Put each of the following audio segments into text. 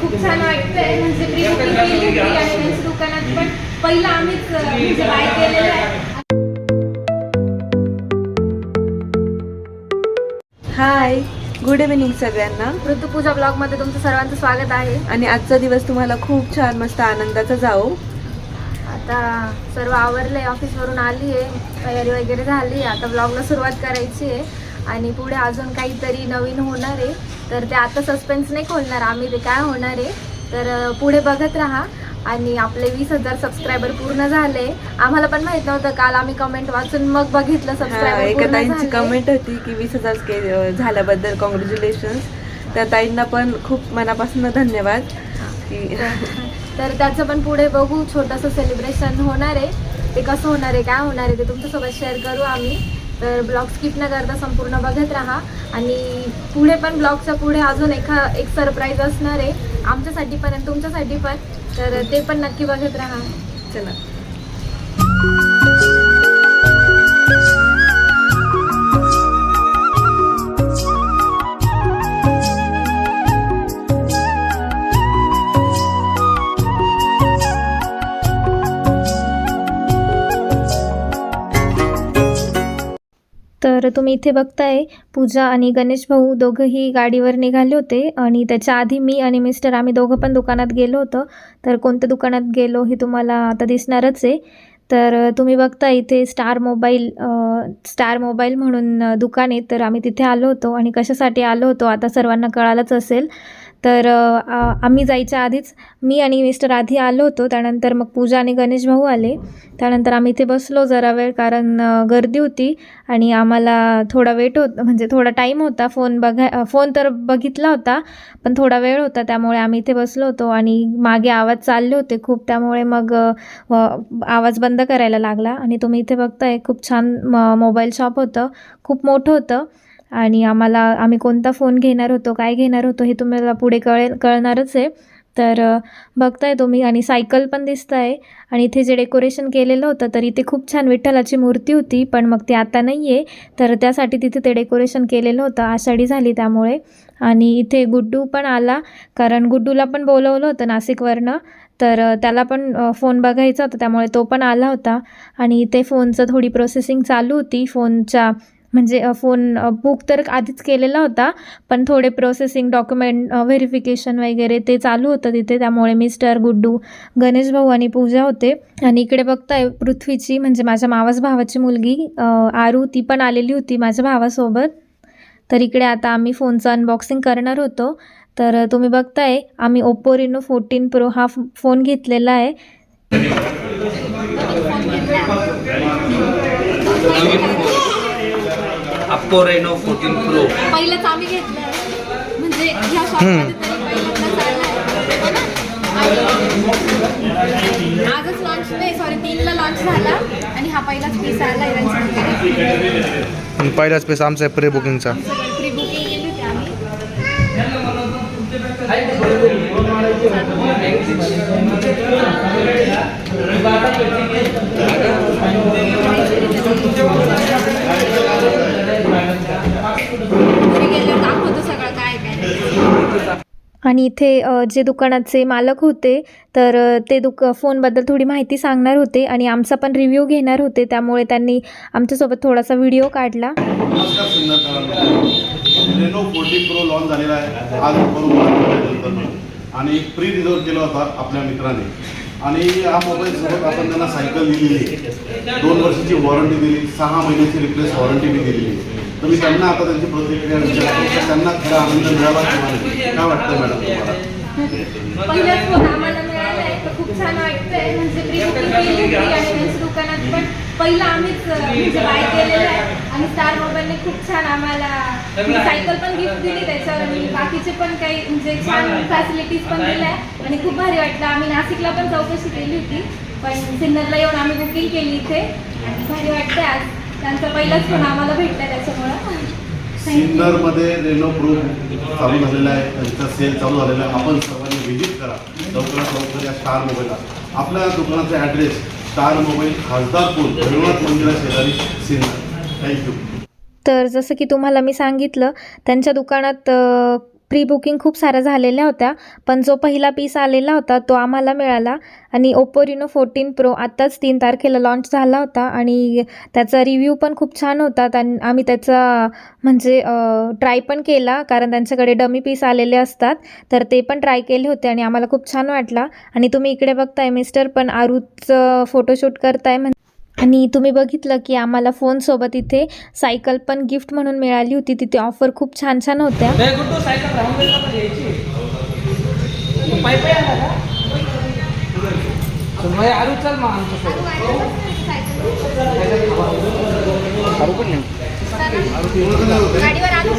खूप छान वाटतंय. म्हणजे प्री बुकिंग केली होती आणि त्यांच्या दुकानात. पण पहिलं आम्हीच म्हणजे बाय केलेलं आहे. हाय गुड इव्हिनिंग सगळ्यांना. ऋतुपूजा ब्लॉगमध्ये तुमचं सर्वांचं स्वागत आहे. आणि आजचा दिवस तुम्हाला खूप छान मस्त आनंदाचा जाओ. आता सर्व आवरले ऑफिसवरून आली आहे तयारी वगैरे झाली आता ब्लॉगला सुरुवात करायची आहे आणि पुढे अजून काहीतरी नवीन होणार आहे. तर ते आता सस्पेन्स नाही खोलणार आम्ही ते काय होणार आहे. तर पुढे बघत राहा. आणि आपले वीस हजार सबस्क्रायबर पूर्ण झाले. आम्हाला पण माहीत नव्हतं काल आम्ही कमेंट वाचून मग बघितलं सबस्क्रायबर. कमेंट होती की वीस हजार झाल्याबद्दल कॉंग्रॅच्युलेशन त्या ताईंना पण खूप मनापासून धन्यवाद. तर त्याचं पण पुढे बघू छोटंसं सेलिब्रेशन होणार आहे. ते कसं होणार आहे काय होणार आहे ते तुमच्यासोबत शेअर करू आम्ही. तर ब्लॉग स्किप न करता संपूर्ण बघत राहा. आणि पुढे पण ब्लॉगच्या पुढे अजून एखा एक सरप्राईज असणार आहे. आमच्यासाठी पण आणि तुमच्यासाठी पण. तर ते पण नक्की बघत राहा. चला. तर तुम्ही इथे बघताय पूजा आणि गणेश भाऊ दोघंही गाडीवर निघाले होते आणि त्याच्या आधी मी आणि मिस्टर आम्ही दोघं पण दुकानात गेलो होतो. तर कोणत्या दुकानात गेलो हे तुम्हाला आता दिसणारच आहे. तर तुम्ही बघता इथे स्टार मोबाईल स्टार मोबाईल म्हणून दुकान आहे. तर आम्ही तिथे आलो होतो आणि कशासाठी आलो होतो आता सर्वांना कळालंच असेल. तर आम्ही जायच्या आधीच मी आणि मिस्टर आधी आलो होतो. त्यानंतर मग पूजा आणि गणेश भाऊ आले. त्यानंतर आम्ही इथे बसलो जरा वेळ कारण गर्दी होती आणि आम्हाला थोडा वेट होत म्हणजे थोडा टाईम होता. फोन बघा फोन तर बघितला होता पण थोडा वेळ होता. त्यामुळे आम्ही इथे बसलो होतो आणि मागे आवाज चालले होते खूप. त्यामुळे मग आवाज बंद करायला लागला आणि तुम्ही इथे बघताय खूप छान म मोबाईल शॉप होतं. खूप मोठं होतं. आणि आम्हाला आम्ही कोणता फोन घेणार होतो काय घेणार होतो हे तुम्हाला पुढे कळेल कळणारच आहे. तर बघताय तुम्ही आणि सायकल पण दिसत आहे आणि इथे जे डेकोरेशन केलेलं होतं तर इथे खूप छान विठ्ठलाची मूर्ती होती पण मग ती आता नाही आहे तर त्यासाठी तिथे ते डेकोरेशन केलेलं होतं आषाढी झाली त्यामुळे. आणि इथे गुड्डू पण आला कारण गुड्डूला पण बोलवलं होतं नाशिकवरनं. तर त्याला पण फोन बघायचा होता त्यामुळे तो पण आला होता. आणि इथे फोनचं थोडी प्रोसेसिंग चालू होती फोनच्या म्हणजे फोन बुक तर आधीच केलेला होता पण थोडे प्रोसेसिंग डॉक्युमेंट व्हेरिफिकेशन वगैरे ते चालू होतं तिथे. त्यामुळे मिस्टर गुड्डू गणेश भाऊ आणि पूजा होते. आणि इकडे बघताय पृथ्वीची म्हणजे माझ्या मावास भावाची मुलगी आरू ती पण आलेली होती माझ्या भावासोबत. तर इकडे आता आम्ही फोनचं अनबॉक्सिंग करणार होतो. तर तुम्ही बघताय आम्ही ओप्पो रिनो फोर्टीन प्रो हा फोन घेतलेला आहे. अप्पो रेनो फोर्टीन प्रो पहिलंच आम्ही घेतलंय म्हणजे ह्या शॉपमध्ये तरी पहिल्यांदाच आलाय. आणि आजच लॉन्च नाही सॉरी तीनला लॉन्च झाला. आणि हा पहिलाच पीस आणि पहिलाच पेस आमचा आहे प्री बुकिंगचा प्री बुकिंग केली होती आम्ही. दाखवतो सगळं काय काय आणि इथे जे दुकानाचे मालक होते तर ते दुक फोनबद्दल थोडी माहिती सांगणार होते आणि आमचा पण रिव्ह्यू घेणार होते. त्यामुळे त्यांनी आमच्यासोबत थोडासा व्हिडिओ काढला. रेनो फोर्टी प्रो लॉन्च झालेला आहे. आज आणि प्री रिझर्व केला होता आपल्या मित्राने. आणि हा मोबाईल सोबत आपण त्यांना सायकल दिलेली दोन वर्षाची वॉरंटी दिली. सहा महिन्याची रिप्लेस वॉरंटी बी दिलेली तर मी त्यांना आता त्यांची प्रतिक्रिया विचारतो तर त्यांना खरा आनंद मिळाला काय वाटतं मॅडम तुम्हाला? पहिलाच म्हणजे प्री बुकिंग केली होती दुकानात पण पहिलं आम्हीच बाय म्हणजे केलेलं आहे. आणि स्टार मोबाईलने खूप छान आम्हाला सायकल पण गिफ्ट दिली त्याच्यावर. बाकीचे पण काही म्हणजे छान फॅसिलिटीज पण दिल्या. आणि खूप भारी वाटलं. आम्ही नाशिकला पण चौकशी केली होती. पण सिन्नरला येऊन आम्ही बुकिंग केली इथे. आणि भारी वाटतंय आज. त्यांचा पहिलाच फोन आम्हाला भेटला त्याच्यामुळं. थँक्यू सिन्नरमध्ये रेनो प्रो चालू झालेला आहे. त्यांचा सेल चालू झालेला आहे. आपण सर्वांनी व्हिजिट करा. लवकरात लवकर या स्टार मोबाईलला आपल्या दुकानाचा address Star Mobile Khasdarpur Bhairavnath मंदिरा शेजारी सिन्नर. थँक्यू तर जसं की तुम्हाला मी सांगितलं त्यांच्या दुकानात प्री बुकिंग खूप साऱ्या झालेल्या होत्या पण जो पहिला पीस आलेला होता तो आम्हाला मिळाला. आणि ओप्पो रिनो फोर्टीन प्रो आत्ताच तीन तारखेला लॉन्च झाला होता आणि त्याचा रिव्ह्यू पण खूप छान होता. त्यां आम्ही त्याचा म्हणजे ट्राय पण केला कारण त्यांच्याकडे डमी पीस आलेले असतात तर ते पण ट्राय केले होते आणि आम्हाला खूप छान वाटला. आणि तुम्ही इकडे बघताय मिस्टर पण आरूचं फोटोशूट करताय म्हण आणि तुम्ही बघितलं की आम्हाला फोनसोबत इथे सायकल पण गिफ्ट म्हणून मिळाली होती. तिथे ऑफर खूप छान छान होत्या.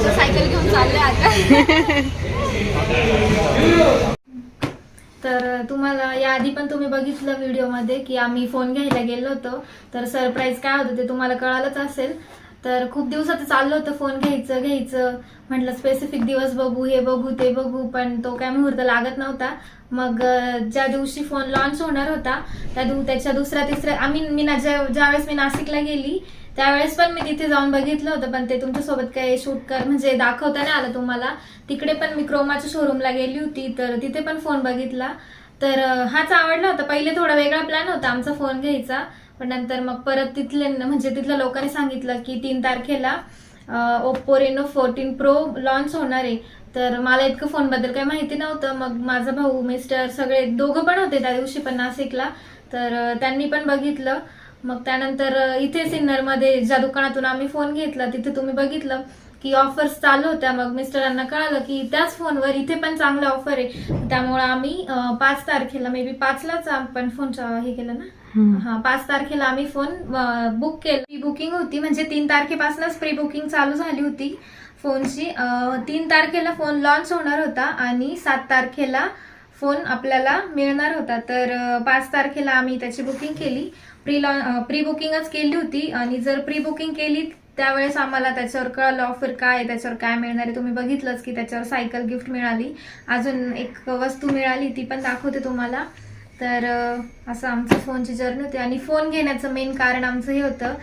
सायकल घेऊन तर तुम्हाला याआधी पण तुम्ही बघितलं व्हिडिओमध्ये की आम्ही फोन घ्यायला गेलो होतो. तर सरप्राईज काय होतं ते तुम्हाला कळालंच असेल. तर खूप दिवसाचं चाललं होतं फोन घ्यायचं घ्यायचं. म्हटलं स्पेसिफिक दिवस बघू हे बघू ते बघू पण तो काय मुहूर्त लागत नव्हता. मग ज्या दिवशी फोन लॉन्च होणार होता त्या दिव त्याच्या दुसऱ्या तिसऱ्या आम्ही मी ना ज्या ज्यावेळेस मी नाशिकला गेली त्यावेळेस पण मी तिथे जाऊन बघितलं होतं पण ते तुमच्यासोबत काय शूट कर म्हणजे दाखवता नाही आलं तुम्हाला. तिकडे पण मी क्रोमाच्या शोरूमला गेली होती तर तिथे पण फोन बघितला. तर हाच आवडला होता. पहिले थोडा वेगळा प्लॅन होता आमचा फोन घ्यायचा पण नंतर मग परत तिथले म्हणजे तिथल्या लोकांनी सांगितलं की तीन तारखेला Oppo Reno fourteen pro launch होणार आहे. तर मला इतकं फोनबद्दल काही माहिती नव्हतं. मग माझा भाऊ मिस्टर सगळे दोघं पण होते त्या दिवशी पण नाशिकला तर त्यांनी पण बघितलं. मग त्यानंतर इथे सिन्नरमध्ये ज्या दुकानातून आम्ही फोन घेतला तिथे तुम्ही बघितलं की ऑफर्स चालू होत्या. मग मिस्टरांना कळालं की त्याच फोनवर इथे पण चांगला ऑफर आहे. त्यामुळे आम्ही पाच तारखेला मे बी पाचलाच आपण फोनचं हे केलं ना? हा पाच तारखेला आम्ही फोन बुक केला. प्री बुकिंग होती म्हणजे तीन तारखेपासूनच प्री बुकिंग चालू झाली होती फोनची तीन तारखेला फोन लॉन्च होणार होता आणि सात तारखेला फोन आपल्याला मिळणार होता. तर पाच तारखेला आम्ही त्याची बुकिंग केली. प्री लॉ प्री बुकिंगच केली होती आणि जर प्री बुकिंग केली त्यावेळेस आम्हाला त्याच्यावर कळलं ऑफर काय आहे? त्याच्यावर काय मिळणार आहे? तुम्ही बघितलंच की त्याच्यावर सायकल गिफ्ट मिळाली. अजून एक वस्तू मिळाली ती पण दाखवते तुम्हाला. तर असं आमचं फोनची जर्नी होती. आणि फोन घेण्याचं मेन कारण आमचं हे होतं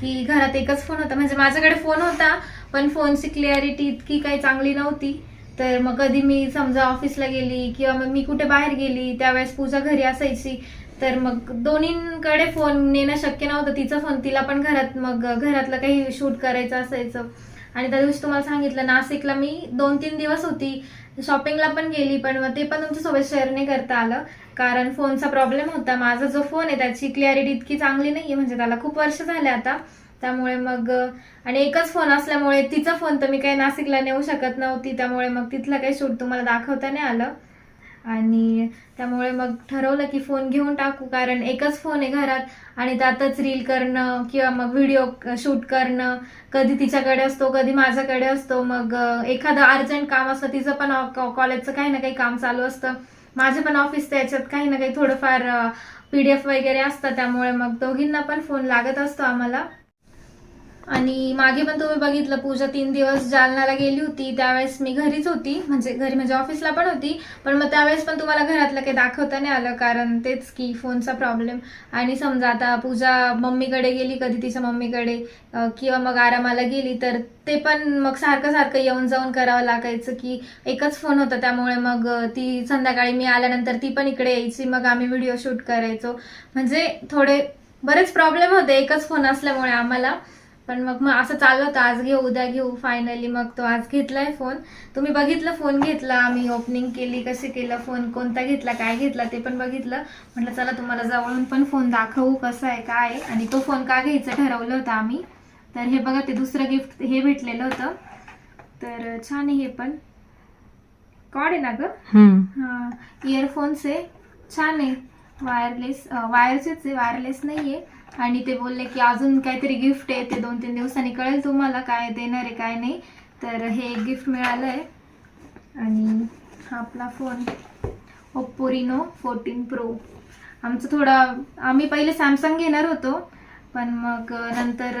की घरात एकच फोन होता. म्हणजे माझ्याकडे फोन होता पण फोनची क्लिअरिटी इतकी काही चांगली नव्हती. तर मग कधी मी समजा ऑफिसला गेली किंवा मग मी कुठे बाहेर गेली त्यावेळेस पूजा घरी असायची. तर मग दोन्हींकडे फोन नेणं शक्य नव्हतं. तिचा फोन तिला पण घरात मग घरातलं काही शूट करायचं असायचं. आणि त्या दिवशी तुम्हाला सांगितलं नाशिकला मी दोन तीन दिवस होती. शॉपिंगला पण गेली पण मग ते पण तुमच्यासोबत शेअर नाही करता आलं. कारण फोनचा प्रॉब्लेम होता. माझा जो फोन आहे त्याची क्लॅरिटी इतकी चांगली नाही आहे म्हणजे त्याला खूप वर्ष झाले आता. त्यामुळे मग आणि एकच फोन असल्यामुळे तिचा फोन तर मी काही नाशिकला नेऊ शकत नव्हती त्यामुळे मग तिथलं काही शूट तुम्हाला दाखवता नाही आलं. आणि त्यामुळे मग ठरवलं की फोन घेऊन टाकू कारण एकच फोन आहे घरात आणि त्यातच रील करणं किंवा मग व्हिडिओ शूट करणं. कधी तिच्याकडे असतो कधी माझ्याकडे असतो. मग एखादं अर्जंट काम असतं तिचं पण कॉलेजचं काही ना काही काम चालू असतं. माझं पण ऑफिस त्याच्यात काही ना काही थोडंफार पी डी एफ वगैरे असतं त्यामुळे मग दोघींना पण फोन लागत असतो आम्हाला. आणि मागे पण तुम्ही बघितलं पूजा तीन दिवस जालनाला गेली होती. त्यावेळेस मी घरीच होती. म्हणजे घरी म्हणजे ऑफिसला पण होती. पण मग त्यावेळेस पण तुम्हाला घरातलं काही दाखवता नाही आलं. कारण तेच की फोनचा प्रॉब्लेम आणि समजा आता पूजा मम्मीकडे गेली कधी तिच्या मम्मीकडे किंवा मग आरामाला गेली तर ते पण मग सारखं सारखं येऊन जाऊन करावं लागायचं की एकच फोन होता. त्यामुळे मग ती संध्याकाळी मी आल्यानंतर ती पण इकडे यायची. मग आम्ही व्हिडिओ शूट करायचो. म्हणजे थोडे बरेच प्रॉब्लेम होते. एकच फोन असल्यामुळे आम्हाला. पण मग मग असं चाललं होतं आज घेऊ उद्या घेऊ फायनली मग तो आज घेतलाय फोन तुम्ही बघितलं फोन घेतला आम्ही ओपनिंग केली कशी केलं फोन कोणता घेतला काय घेतला ते पण बघितलं. म्हटलं चला तुम्हाला जवळून पण फोन दाखवू कसं आहे काय आणि तो फोन का घ्यायचं ठरवलं होतं आम्ही. तर हे बघा ते दुसरं गिफ्ट हे भेटलेलं होतं. तर छान आहे हे पण. कॉड आहे ना गं? हा इयरफोन्स आहे. छान आहे. वायरलेस वायरचेच आहे वायरलेस नाही आहे आणि ते बोलले की अजून काहीतरी गिफ्ट आहे ते दोन तीन दिवसांनी कळेल तुम्हाला काय देणार आहे काय नाही. तर हे एक गिफ्ट मिळालं आहे आणि हा आपला phone Oppo Reno fourteen pro आमचं थोडं आम्ही पहिले सॅमसंग घेणार होतो पण मग नंतर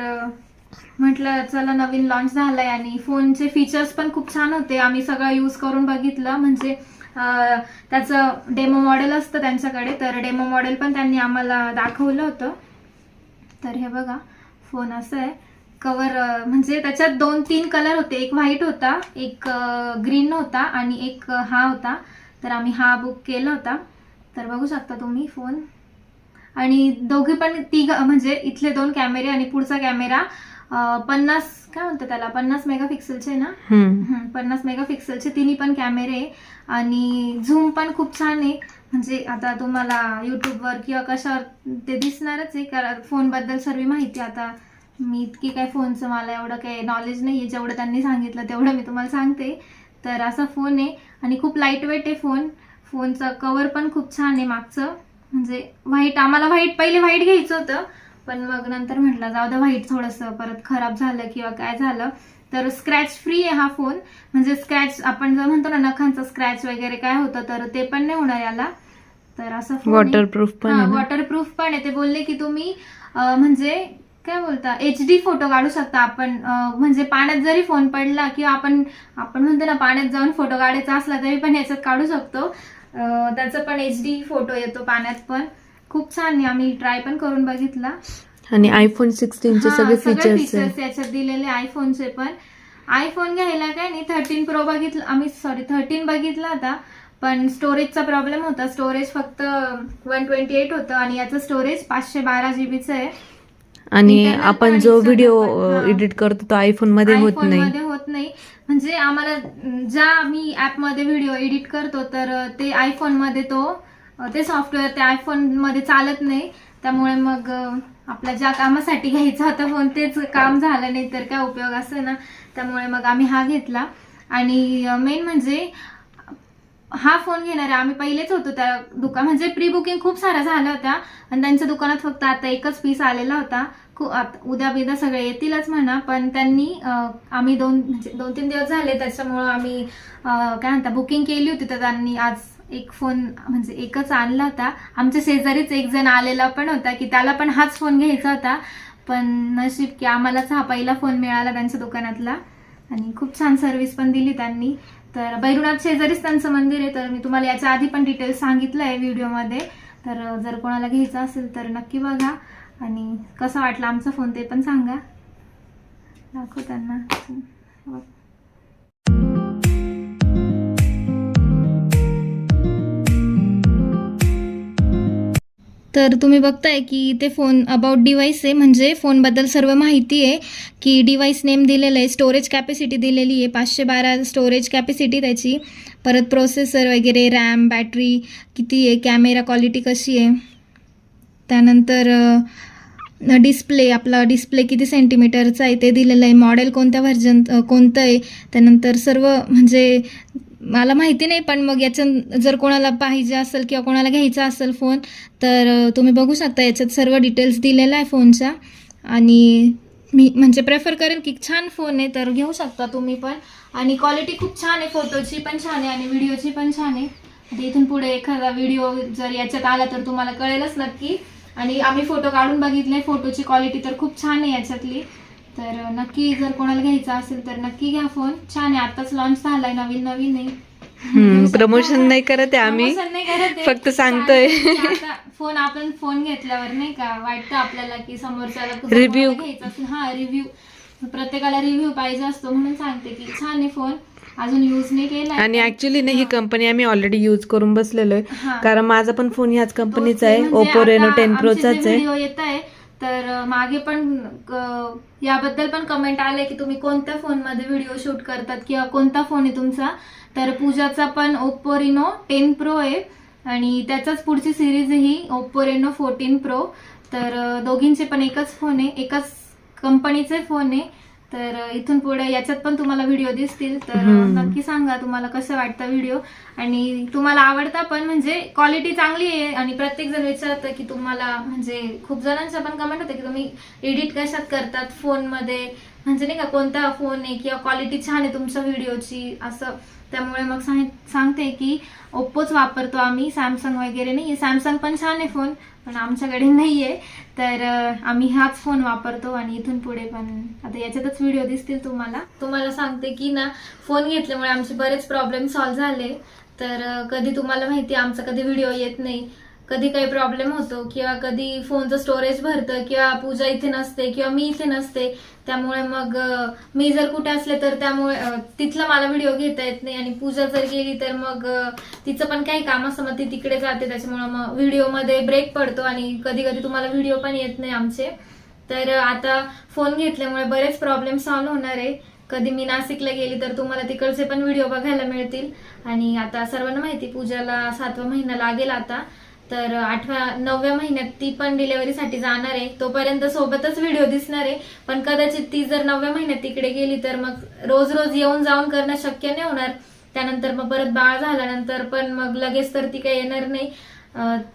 म्हटलं चला नवीन लॉन्च झालाय आणि फोनचे फीचर्स पण खूप छान होते. आम्ही सगळं यूज करून बघितलं. म्हणजे त्याचं डेमो मॉडेल असतं त्यांच्याकडे. तर डेमो मॉडेल पण त्यांनी आम्हाला दाखवलं होतं. तर हे बघा फोन असं आहे. कवर म्हणजे त्याच्यात दोन तीन कलर होते. एक व्हाईट होता एक ग्रीन होता आणि एक हा होता. तर आम्ही हा बुक केला होता. तर बघू शकता तुम्ही फोन आणि दोघे पण तिघ म्हणजे इथले दोन कॅमेरे आणि पुढचा कॅमेरा पन्नास काय म्हणतात त्याला? पन्नास मेगापिक्सेलचे ना? हं, पन्नास मेगापिक्सेलचे तिन्ही पण कॅमेरे. आणि झूम पण खूप छान आहे. म्हणजे आता तुम्हाला यूट्यूबवर किंवा कशावर ते दिसणारच आहे कारण फोनबद्दल सर्व माहिती आता मी इतकी काय फोनचं मला एवढं काही नॉलेज नाही आहे जेवढं त्यांनी सांगितलं तेवढं मी तुम्हाला सांगते. तर असा फोन आहे आणि खूप लाइट वेट आहे फोन फोनचं कवर पण खूप छान आहे मागचं. म्हणजे व्हाईट आम्हाला व्हाईट पहिले व्हाईट घ्यायचं होतं. पण मग नंतर म्हटलं जाऊ दे व्हाईट थोडंसं परत खराब झालं किंवा काय झालं. तर स्क्रॅच फ्री आहे हा फोन म्हणजे स्क्रॅच आपण जर म्हणतो ना नखांचा स्क्रॅच वगैरे काय होतं तर ते पण नाही होणार याला. तर असं. वॉटरप्रूफ पण? वॉटरप्रूफ पण आहे. ते बोलले की तुम्ही म्हणजे काय बोलता एच डी फोटो काढू शकता आपण. म्हणजे पाण्यात जरी फोन पडला किंवा आपण आपण म्हणतो ना पाण्यात जाऊन फोटो काढायचा असला तरी पण याच्यात काढू शकतो. त्याचा पण एच डी फोटो येतो पाण्यात पण. खूप छान आहे. आम्ही ट्राय पण करून बघितला. आणि आयफोन सिक्स्टीनचे सगळे फीचर्स याच्यात दिलेले आयफोनचे पण. आयफोन घ्यायला काय नाही थर्टीन प्रो बघितलं आम्ही सॉरी थर्टीन बघितला होता पण स्टोरेजचा प्रॉब्लेम होता. स्टोरेज फक्त वन ट्वेंटी एट होतं आणि याचं स्टोरेज पाचशे बारा जीबीचं आहे. आणि आपण जो व्हिडिओ. एडिट करतो तो आयफोनमध्ये होत नाही. मध्ये होत नाही. म्हणजे आम्हाला ज्या मी ऍपमध्ये व्हिडिओ एडिट करतो तर ते आयफोनमध्ये तो ते सॉफ्टवेअर ते आयफोनमध्ये चालत नाही. त्यामुळे मग आपल्या ज्या कामासाठी घ्यायचा होता फोन तेच काम झालं नाही तर काय उपयोग असं ना त्यामुळे मग आम्ही हा घेतला. आणि मेन म्हणजे हा फोन घेणार आहे. आम्ही पहिलेच होतो त्या दुकान म्हणजे प्री बुकिंग खूप साऱ्या झाल्या होत्या. आणि त्यांच्या दुकानात फक्त आता एकच पीस आलेला होता. खूप उद्या बिद्या सगळे येतीलच म्हणा. पण त्यांनी आम्ही दोन म्हणजे दोन तीन दिवस झाले. त्याच्यामुळं आम्ही काय म्हणता बुकिंग केली होती. तर त्यांनी आज एक फोन म्हणजे एकच आणला होता. आमच्या शेजारीच एक जण आलेला पण होता की त्याला पण हाच फोन घ्यायचा होता. पण नशीब की आम्हालाच हा पहिला फोन मिळाला त्यांच्या दुकानातला. आणि खूप छान सर्व्हिस पण दिली त्यांनी. तर बैरुनाथ शेजारीच त्यांचं मंदिर आहे तर मी तुम्हाला याच्या आधी पण डिटेल्स सांगितलं आहे व्हिडिओमध्ये तर जर कोणाला घ्यायचं असेल तर नक्की बघा. आणि कसं वाटलं आमचा फोन ते पण सांगा. दाखव त्यांना तर तुम्ही बघताय की ते फोन अबाउट डिवाईस आहे. म्हणजे फोनबद्दल सर्व माहिती आहे की डिवाईस नेम दिलेलं आहे स्टोरेज कॅपॅसिटी दिलेली आहे पाचशे बारा स्टोरेज कॅपॅसिटी त्याची. परत प्रोसेसर वगैरे रॅम बॅटरी किती आहे कॅमेरा क्वालिटी कशी आहे. त्यानंतर डिस्प्ले आपला डिस्प्ले किती सेंटीमीटरचा आहे ते दिलेलं आहे. मॉडेल कोणत्या व्हर्जन कोणतं आहे. त्यानंतर सर्व म्हणजे मला माहिती नाही पण मग याचं जर कोणाला पाहिजे असेल किंवा कोणाला घ्यायचा असेल फोन तर तुम्ही बघू शकता याच्यात सर्व डिटेल्स दिलेला आहे फोनच्या आणि मी म्हणजे प्रेफर करेन की छान फोन आहे तर घेऊ शकता तुम्ही पण. आणि क्वालिटी खूप छान आहे फोटोची पण छान आहे आणि व्हिडिओची पण छान आहे. आता इथून पुढे एखादा व्हिडिओ जर याच्यात आला तर तुम्हाला कळेलच नक्की. आणि आम्ही फोटो काढून बघितले फोटोची क्वालिटी तर खूप छान आहे याच्यातली. तर नक्की जर कोणाला घ्यायचा असेल तर नक्की घ्या फोन छान आहे आताच लॉन्च झालाय नवीन नवीन आहे. प्रमोशन नाही करत आहे आम्ही. Promotion नाही करत आहे. फक्त सांगतोय. आता फोन आपण फोन घेतल्यावर नाही का वाटतं आपल्याला की समोरच्याला Review. कोणाला घ्यायचा असेल. हा रिव्ह्यू प्रत्येकाला रिव्ह्यू पाहिजे असतो म्हणून सांगते की छान आहे फोन अजून यूज नाही केलाय. आणि ऍक्च्युली ना ही कंपनी आम्ही ऑलरेडी यूज करून बसलेलो आहे. हा. कारण माझा पण फोन ह्याच कंपनीचा आहे. ओप्पो आता रेनो टेन प्रोचाच आहे. व्हिडिओ येत आहे तर मागे पण याबद्दल पण कमेंट आले की तुम्ही कोणत्या फोनमध्ये व्हिडिओ शूट करतात किंवा कोणता फोन आहे तुमचा? तर पूजाचा पण ओप्पो रिनो टेन प्रो आहे आणि त्याचाच पुढची सिरीज ही ओप्पो रेनो फोर्टीन प्रो तर दोघींचे पण एकच फोन आहे एकाच कंपनीचे फोन आहे. तर इथून पुढे याच्यात पण तुम्हाला व्हिडिओ दिसतील. तर नक्की सांगा तुम्हाला कसं वाटतं व्हिडिओ आणि तुम्हाला आवडता पण म्हणजे क्वालिटी चांगली आहे. आणि प्रत्येक जण विचारतं की तुम्हाला म्हणजे खूप जणांच्या पण कमेंट होते की तुम्ही एडिट कशात करतात फोनमध्ये म्हणजे नाही का कोणता फोन आहे किंवा क्वालिटी छान आहे तुमच्या व्हिडिओची असं. त्यामुळे मग सांग सांगते की ओप्पोच वापरतो आम्ही. सॅमसंग वगैरे नाही. सॅमसंग पण छान आहे फोन पण आमच्याकडे नाही आहे तर आम्ही हाच फोन वापरतो आणि इथून पुढे पण आता याच्यातच व्हिडिओ दिसतील तुम्हाला. तुम्हाला सांगते की ना फोन घेतल्यामुळे आमचे बरेच प्रॉब्लेम सॉल्व्ह झाले. तर कधी तुम्हाला माहिती आमचा कधी व्हिडिओ येत नाही. कधी काही प्रॉब्लेम होतो किंवा कधी फोनचं स्टोरेज भरतं किंवा पूजा इथे नसते किंवा मी इथे नसते त्यामुळे मग मी जर कुठे असले तर त्यामुळे तिथला मला व्हिडिओ घेता येत नाही आणि पूजा जर गेली तर मग तिचं पण काही काम असतं मग ती तिकडे जाते. त्याच्यामुळे मग व्हिडिओमध्ये ब्रेक पडतो आणि कधी कधी तुम्हाला व्हिडिओ पण येत नाही आमचे. तर आता फोन घेतल्यामुळे बरेच प्रॉब्लेम सॉल्व्ह होणार आहे. कधी मी नाशिकला गेली तर तुम्हाला तिकडचे पण व्हिडिओ बघायला मिळतील. आणि आता सर्वांना माहिती पूजाला सातवा महिना लागेल आता. तर आठव्या नवव्या महिन्यात ती पण डिलेव्हरीसाठी जाणार आहे. तोपर्यंत सोबतच व्हिडिओ दिसणार आहे. पण कदाचित ती जर नवव्या महिन्यात तिकडे गेली तर मग रोज रोज येऊन जाऊन करणं शक्य नाही होणार. त्यानंतर मग परत बाळ झाल्यानंतर पण मग लगेच तर ती काही येणार नाही.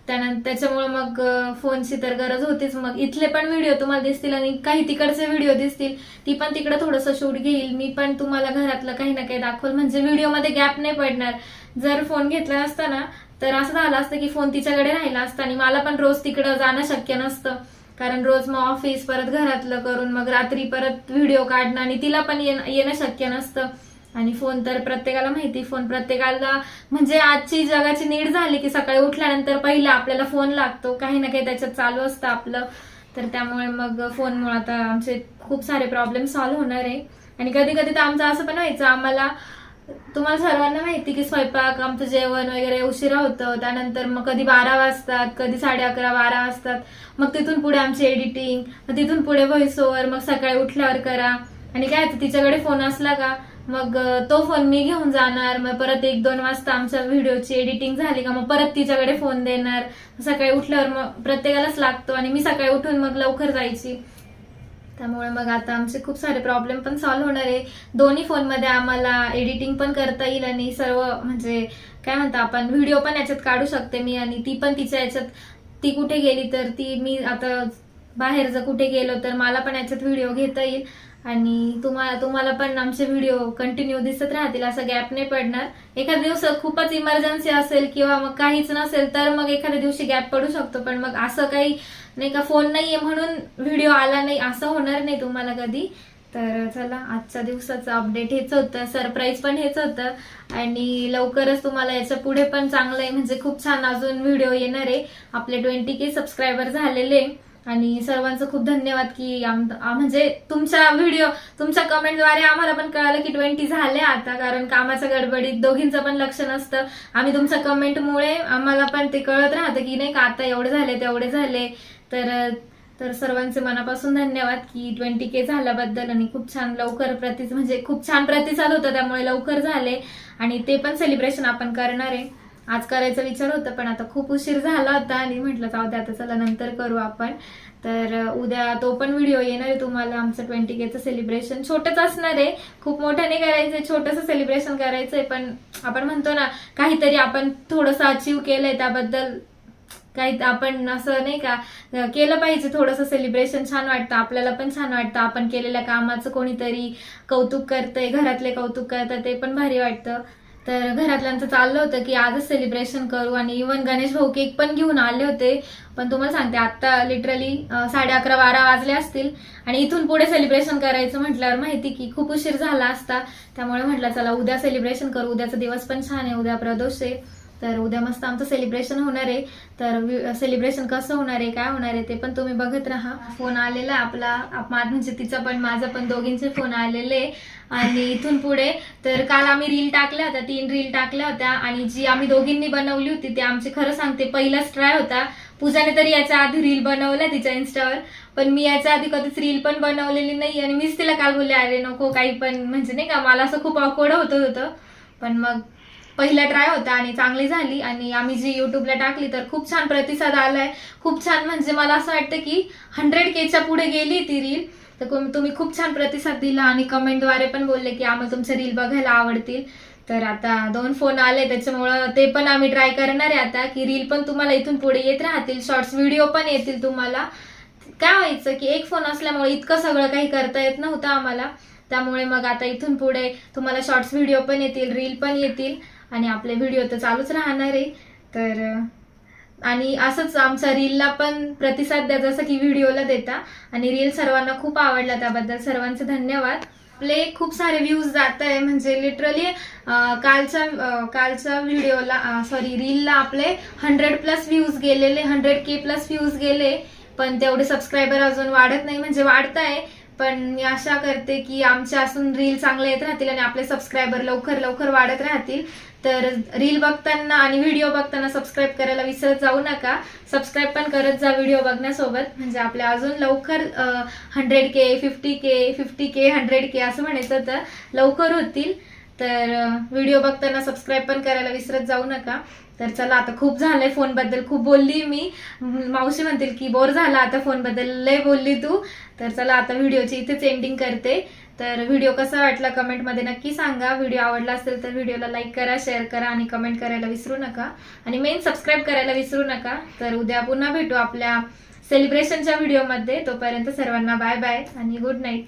त्यानंतर त्याच्यामुळे मग फोनची तर गरज होतीच. मग इथले पण व्हिडिओ तुम्हाला दिसतील आणि काही तिकडचे व्हिडिओ दिसतील. ती पण तिकडे थोडंसं शूट घेईल. मी पण तुम्हाला घरातलं काही ना काही दाखवल. म्हणजे व्हिडिओमध्ये गॅप नाही पडणार. जर फोन घेतला असताना तर असं झालं असतं की फोन तिच्याकडे राहिला असता आणि मला पण रोज तिकडं जाणं शक्य नसतं. कारण रोज मग ऑफिस परत घरातलं करून मग रात्री परत व्हिडिओ काढणं आणि तिला पण येणं येणं शक्य नसतं. आणि फोन तर प्रत्येकाला माहिती फोन प्रत्येकाला म्हणजे आजची जगाची नीड झाली की सकाळी उठल्यानंतर पहिला आपल्याला फोन लागतो. काही ना काही त्याच्यात चालू असतं आपलं. तर त्यामुळे मग फोनमुळे आता आमचे खूप सारे प्रॉब्लेम सॉल्व्ह होणार आहे. आणि कधी कधी तर आमचं असं पण व्हायचं आम्हाला तुम्हाला सर्वांना माहिती की स्वयंपाक आमचं जेवण वगैरे उशिरा होतं. त्यानंतर मग कधी बारा वाजतात कधी साडे अकरा बारा वाजतात. मग तिथून पुढे आमची एडिटिंग मग तिथून पुढे व्हॉइस ओव्हर मग सकाळी उठल्यावर करा. आणि काय होतं, तिच्याकडे फोन असला का मग तो फोन मी घेऊन जाणार. मग परत एक दोन वाजता आमच्या व्हिडिओची एडिटिंग झाली का मग परत तिच्याकडे फोन देणार. सकाळी उठल्यावर मग प्रत्येकालाच लागतो आणि मी सकाळी उठून मग लवकर जायची. त्यामुळे मग आता आमचे खूप सारे प्रॉब्लेम पण सॉल्व्ह होणार आहे. दोन्ही फोनमध्ये आम्हाला एडिटिंग पण करता येईल आणि सर्व म्हणजे काय म्हणता आपण व्हिडिओ पण याच्यात काढू शकते मी आणि ती पण तिच्या याच्यात ती कुठे गेली तर ती मी आता बाहेर जर कुठे गेलो तर मला पण याच्यात व्हिडिओ घेता येईल. आणि तुम्हाला तुम्हाला पण आमचे व्हिडिओ कंटिन्यू दिसत राहतील असं गॅप नाही पडणार. एखाद्या दिवस खूपच इमर्जन्सी असेल किंवा मग काहीच नसेल तर मग एखाद्या दिवशी गॅप पडू शकतो. पण मग असं काही नाही का फोन नाहीये म्हणून व्हिडिओ आला नाही. असं होणार नाही तुम्हाला कधी. तर चला आजच्या दिवसाचं अपडेट हेच होतं. सरप्राईज पण हेच होतं. आणि लवकरच तुम्हाला याच्यापुढे पण चांगलं आहे. म्हणजे खूप छान अजून व्हिडिओ येणार आहे. आपले ट्वेंटी के सबस्क्रायबर झालेले आणि सर्वांचं खूप धन्यवाद की म्हणजे तुमच्या व्हिडिओ तुमच्या कमेंटद्वारे आम्हाला पण कळालं की ट्वेंटी झाले आता. कारण कामाच्या गडबडीत दोघींचं पण लक्ष नसतं. आम्ही तुमच्या कमेंटमुळे आम्हाला पण ते कळत राहतं की नाही का आता एवढे झाले तेवढे झाले. तर तर सर्वांचे मनापासून धन्यवाद की ट्वेंटी के झाल्याबद्दल आणि खूप छान लवकर प्रतिस म्हणजे खूप छान प्रतिसाद होता त्यामुळे लवकर झाले. आणि ते पण सेलिब्रेशन आपण करणार आहे. आज करायचा विचार होता पण आता खूप उशीर झाला होता आणि म्हटलं जाऊ दे आता चला नंतर करू आपण. तर उद्या तो पण व्हिडिओ येणार आहे तुम्हाला. आमचं ट्वेंटी केचं सेलिब्रेशन छोटंच असणार आहे. खूप मोठ्याने करायचं करायचंय छोटंसं सेलिब्रेशन करायचंय पण आपण म्हणतो ना काहीतरी आपण थोडंसं अचीव केलंय त्याबद्दल काही आपण असं नाही का केलं पाहिजे थोडंसं सेलिब्रेशन छान वाटतं आपल्याला पण छान वाटतं. आपण केलेल्या कामाचं कोणीतरी कौतुक करतंय घरातले कौतुक करतात ते पण भारी वाटतं. तर घरातल्यांचं चाललं होतं की आजच सेलिब्रेशन करू आणि इवन गणेश भाऊ केक पण घेऊन आले होते. पण तुम्हाला सांगते आता लिटरली साडे अकरा बारा वाजले असतील आणि इथून पुढे सेलिब्रेशन करायचं म्हटल्यावर माहिती की खूप उशीर झाला असता. त्यामुळे म्हटलं चला उद्या सेलिब्रेशन करू. उद्याचा दिवस पण छान आहे उद्या प्रदोष आहे. तर उद्या मस्त आमचं सेलिब्रेशन होणार आहे. तर सेलिब्रेशन कसं होणार आहे काय होणार आहे ते पण तुम्ही बघत राहा. फोन आलेला आपला. म्हणजे तिचा पण माझा पण दोघींचे फोन आलेले आणि इथून पुढे तर काल आम्ही रील टाकल्या होत्या तीन रील टाकल्या होत्या. आणि जी आम्ही दोघींनी बनवली होती ते आमची खरं सांगते पहिलाच ट्राय होता. पूजाने तरी याच्या आधी रील बनवल्या तिच्या इन्स्टावर पण मी याच्या आधी कधीच रील पण बनवलेली नाही आणि मीच तिला काल बोलले अरे नको काही पण. म्हणजे नाही का मला असं खूप अकोड होत होतं. पण मग पहिला ट्राय होता आणि चांगली झाली. आणि आम्ही जी युट्यूबला टाकली तर खूप छान प्रतिसाद आलाय. खूप छान म्हणजे मला असं वाटतं की हंड्रेड केच्या पुढे गेली ती रील तर तुम्ही खूप छान प्रतिसाद दिला आणि कमेंटद्वारे पण बोलले की आम्हाला तुमचे रील बघायला आवडतील. तर आता दोन फोन आले त्याच्यामुळं ते पण आम्ही ट्राय करणार आहे आता की रील पण तुम्हाला इथून पुढे येत राहतील शॉर्ट्स व्हिडिओ पण येतील तुम्हाला. काय व्हायचं की एक फोन असल्यामुळे इतकं सगळं काही करता येत नव्हतं आम्हाला. त्यामुळे मग आता इथून पुढे तुम्हाला शॉर्ट्स व्हिडिओ पण येतील रील पण येतील. आणि आपले व्हिडिओ तर चालूच राहणार आहे. तर आणि असंच आमच्या रीलला पण प्रतिसाद द्या जसं की व्हिडिओला देता. आणि रील सर्वांना खूप आवडला त्याबद्दल सर्वांचे धन्यवाद. आपले खूप सारे व्ह्यूज जात आहे म्हणजे लिटरली कालच्या कालचा कालच्या व्हिडिओला सॉरी रीलला आपले हंड्रेड प्लस व्ह्यूज गेलेले हंड्रेड के प्लस व्ह्यूज गेले. पण तेवढे सबस्क्रायबर अजून वाढत नाही म्हणजे वाढत आहे. पण मी आशा करते की आमच्या असून रील चांगले येत राहतील आणि आपले सबस्क्रायबर लवकर लवकर वाढत राहतील. तर रील बघताना आणि व्हिडिओ बघताना सबस्क्राईब करायला विसरत जाऊ नका. सबस्क्राईब पण करत जा व्हिडिओ बघण्यासोबत. म्हणजे आपल्या अजून लवकर hundred K fifty K fifty K hundred K असं म्हणायचं तर लवकर होतील. तर व्हिडिओ बघताना सबस्क्राईब पण करायला विसरत जाऊ नका. तर चला आता खूप झालंय फोनबद्दल. खूप बोलली मी. मावशी म्हणतील की बोर झाला आता फोनबद्दल. लय बोलली तू. तर चला आता व्हिडिओची इथेच एंडिंग करते. तर व्हिडिओ कसा वाटला कमेंटमध्ये नक्की सांगा. व्हिडिओ आवडला असेल तर व्हिडिओला लाईक करा शेअर करा आणि कमेंट करायला विसरू नका. आणि मेन सबस्क्राईब करायला विसरू नका. तर उद्या पुन्हा भेटू आपल्या सेलिब्रेशनच्या व्हिडिओमध्ये तोपर्यंत सर्वांना बाय बाय आणि गुड नाईट